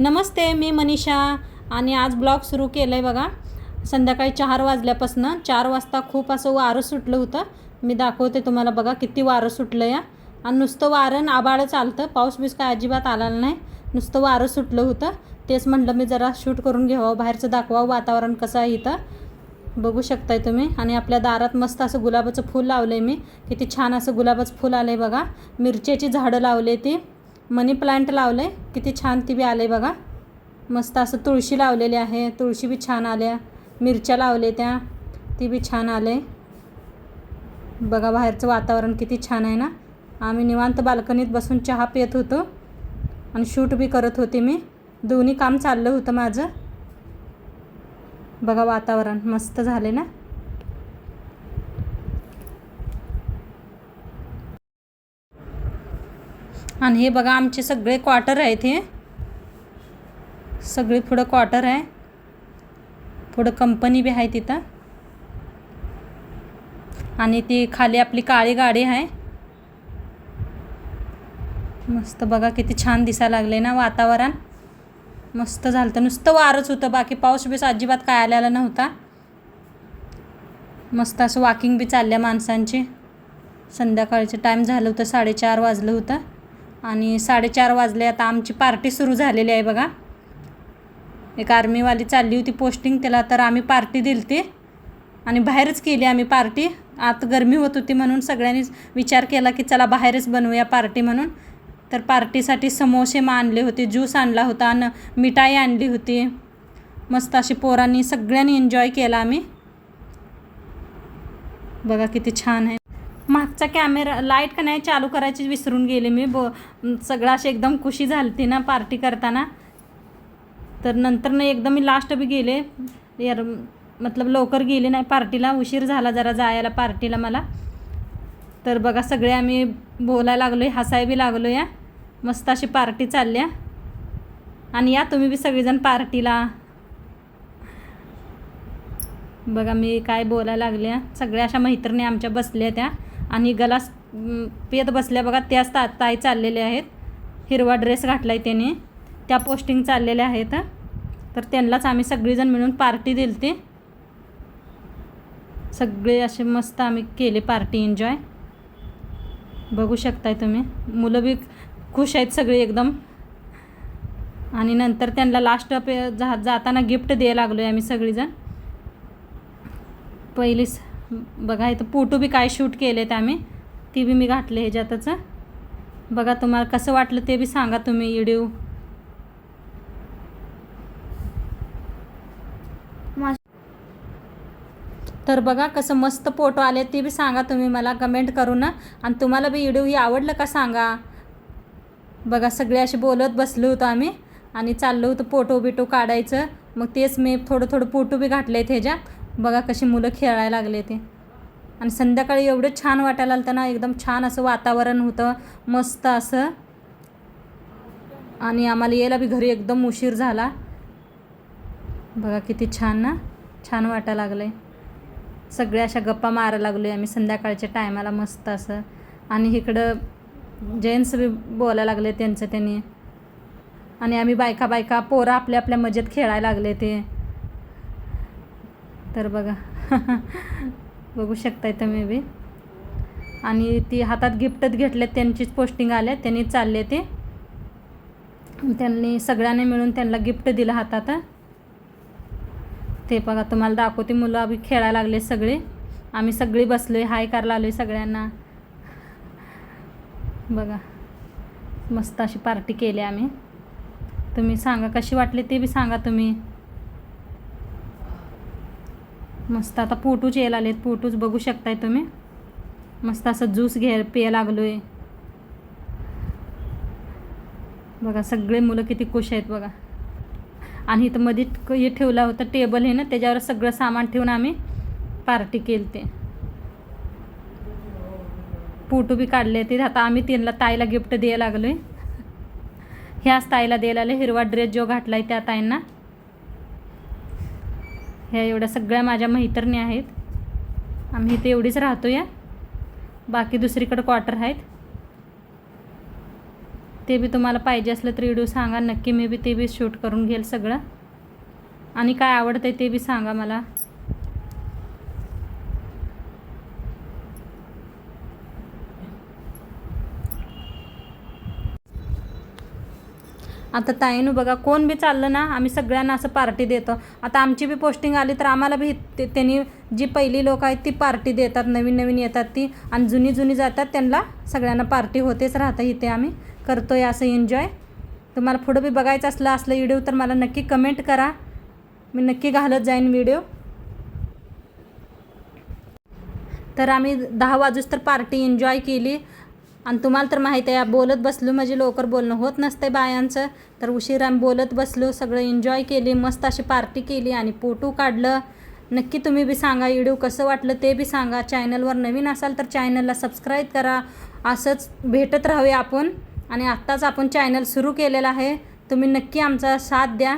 नमस्ते मी मनीषा. आणि आज ब्लॉग सुरू केलं आहे बघा. संध्याकाळी चार वाजल्यापासनं चार वाजता खूप असं वारं सुटलं होतं. मी दाखवते तुम्हाला बघा किती वारं सुटलं या आणि नुसतं वारं आबाळं चालतं. पाऊस बीस काय अजिबात आला नाही. नुसतं वारं सुटलं होतं. तेच म्हटलं मी जरा शूट करून घ्यावं. बाहेरचं दाखवावं वातावरण कसं आहे इथं. बघू शकताय तुम्ही. आणि आपल्या दारात मस्त असं गुलाबाचं फूल लावलं आहे मी. किती छान असं गुलाबाचं फूल आलं आहे बघा. मिरच्याची झाडं लावले ती. मनी प्लांट लावलं आहे किती छान ती बी आलं आहे बघा. मस्त असं तुळशी लावलेली आहे. तुळशी बी छान आल्या. मिरच्या लावले त्या. ती बी छान आले बघा बाहेरचं वातावरण किती छान आहे ना. आम्ही निवांत बाल्कनीत बसून चहा पित होतो. आणि शूट बी करत होते मी. दोन्ही काम चाललं होतं माझं. बघा वातावरण. मस्त झाले ना. आणि हे बघा आमचे सगळे क्वार्टर आहेत हे. सगळे पुढं क्वार्टर आहे. पुढं कंपनी बी आहे तिथं. आणि ती खाली आपली काळी गाडी आहे. मस्त बघा किती छान दिसायला लागले ना वातावरण. मस्त झालं तर नुसतं वारच होतं. बाकी पाऊस बीस अजिबात काय आलेला नव्हता. मस्त असं वॉकिंग बी चालल्या माणसांची. संध्याकाळचं टाईम झालं होतं साडेचार वाजलं होतं. आणि साडेचार वाजले आता आमची पार्टी सुरू झालेली आहे बघा. एक आर्मीवाली चालली होती पोस्टिंग त्याला तर आम्ही पार्टी दिली ती आणि बाहेरच केली आम्ही पार्टी. आत गरमी होत होती म्हणून सगळ्यांनीच विचार केला की चला बाहेरच बनवूया पार्टी म्हणून. तर पार्टीसाठी समोसे मग आणले होते ज्यूस आणला होता आणि मिठाई आणली होती. मस्त अशी पोरांनी सगळ्यांनी एन्जॉय केला आम्ही. बघा किती छान आहे. मागचा कॅमेरा लाइट का नाही चालू करायची विसरून गेले मी. बो सगळं अशी एकदम खुशी झाली ती ना पार्टी करताना. तर नंतर ना एकदम मी लास्ट बी गेले. यार मतलब लवकर गेले नाही. पार्टीला उशीर झाला जरा जायला पार्टीला मला. तर बघा सगळे आम्ही बोलायला लागलो आहे हसाय बी लागलो या मस्त अशी पार्टी चालल्या आणि या तुम्ही बी सगळेजण पार्टीला. बघा मी काय बोलायला लागल्या सगळ्या अशा मैत्रिणी आमच्या बसल्या त्या. आणि गलास पेत बसल्या बघा त्याच ता ताई चाललेल्या आहेत. हिरवा ड्रेस घातला आहे त्याने. त्या पोस्टिंग चाललेल्या आहेत. तर त्यांनाच आम्ही सगळीजण मिळून पार्टी दिली ती सगळे असे मस्त आम्ही केले पार्टी एन्जॉय बघू शकताय तुम्ही. मुलं बी खुश आहेत सगळे एकदम. आणि नंतर त्यांना लास्ट पे जा जाताना गिफ्ट द्यायला लागलो आहे आम्ही सगळीजण. पहिलीच बघा इथं फोटो बी काय शूट केले आहेत आम्ही. ती बी मी घातले ह्याच्यातच. बघा तुम्हाला कसं वाटलं ते बी सांगा तुम्ही व्हिडिओ तर बघा कसं मस्त फोटो आले ते बी सांगा तुम्ही मला कमेंट करून ना. आणि तुम्हाला बी व्हिडिओ ही आवडलं का सांगा. बघा सगळे असे बोलत बसलो होतो आम्ही. आणि चाललो होतो फोटो बिटो काढायचं. मग तेच मी थोडं थोडं फोटो बी घातले आहेत ह्याच्यात. बघा कशी मुलं खेळायला लागले ते. आणि संध्याकाळी एवढं छान वाटायला आलं ना एकदम छान असं वातावरण होतं मस्त असं. आणि आम्हाला यायला बी घरी एकदम उशीर झाला. बघा किती छान ना छान वाटायला लागलं आहे सगळ्या अशा गप्पा मारायला लागलो आहे आम्ही संध्याकाळच्या टायमाला मस्त असं. आणि इकडं जेंट्स बी बोलायला लागले त्यांचं त्यांनी. आणि आम्ही बायका बायका पोरं आपल्या आपल्या मजेत खेळायला लागले ते. तर बघा. बघू शकताय तुम्ही बी. आणि ती हातात गिफ्टच घेतले त्यांचीच पोस्टिंग आल्या त्यांनी चालले ते. त्यांनी सगळ्यांनी मिळून त्यांना गिफ्ट दिलं हातात. ते बघा तुम्हाला दाखवते मुलं आम्ही खेळायला लागले सगळे. आम्ही सगळी बसलो आहे हाय करायला आलो आहे सगळ्यांना. बघा मस्त अशी पार्टी केली आम्ही. तुम्ही सांगा कशी वाटली ते बी सांगा तुम्ही. मस्त. आता फोटोच यायला आलेत फोटोज बघू शकताय तुम्ही. मस्त असं ज्यूस घ्याय पिया लागलो आहे बघा सगळे मुलं किती खुश आहेत बघा. आणि इथं मध्ये हे ठेवला होता टेबल हे ना त्याच्यावर सगळं सामान ठेवून आम्ही पार्टी केली ते फोटो बी काढले ते. आता आम्ही त्यांना ताईला गिफ्ट द्यायला लागलो आहे ह्याच ताईला द्यायला आले हिरवा ड्रेस जो घातला आहे त्या ताईंना. ह्या एवढ्या सगळ्या माझ्या मैत्रिणी आहेत. आम्ही इथे एवढीच राहतो या बाकी दुसरीकडे क्वार्टर आहेत. ते बी तुम्हाला पाहिजे असलं तर व्हिडिओ सांगा. नक्की मी बी ते बी शूट करून घेईल सगळं. आणि काय आवडतं ते बी सांगा मला. आता ताईनू बघा कोण बी चाललं ना आम्ही सगळ्यांना असं पार्टी देतो. आता आमची बी पोस्टिंग आली तर आम्हाला बी ते त्यांनी जी पहिली लोक आहेत ती पार्टी देतात. नवीन नवीन येतात ती आणि जुनी जुनी जातात त्यांना सगळ्यांना पार्टी होतेच राहतं. इथे आम्ही करतो आहे असं एन्जॉय तुम्हाला पुढं बी बघायचं असलं असलं व्हिडिओ तर मला नक्की कमेंट करा. मी नक्की घालत जाईन व्हिडिओ तर आम्ही दहा वाजूस तर पार्टी एन्जॉय केली. आणि तुम्हाला तर माहीत आहे बोलत बसलो म्हणजे लवकर बोलणं होत नसतं बायांचं. तर उशीर आम्ही बोलत बसलो सगळं एन्जॉय केली मस्त अशी पार्टी केली आणि फोटो काढलं. नक्की तुम्ही बी सांगा व्हिडिओ कसं वाटलं ते बी सांगा. चॅनलवर नवीन असाल तर चॅनलला सबस्क्राईब करा. असंच भेटत राहूया आपण. आणि आत्ताच आपण चॅनल सुरू केलेलं आहे. तुम्ही नक्की आमचा साथ द्या.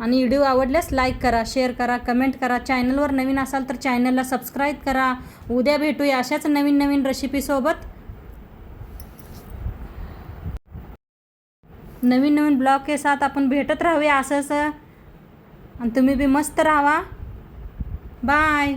आणि व्हिडिओ आवडल्यास लाईक करा शेअर करा कमेंट करा. चॅनलवर नवीन असाल तर चॅनलला सबस्क्राईब करा. उद्या भेटूया अशाच नवीन नवीन रेसिपीसोबत नवीन नवीन ब्लॉग के साथ आपण भेटत राहूया असं असं आणि तुम्ही बी मस्त राहा. बाय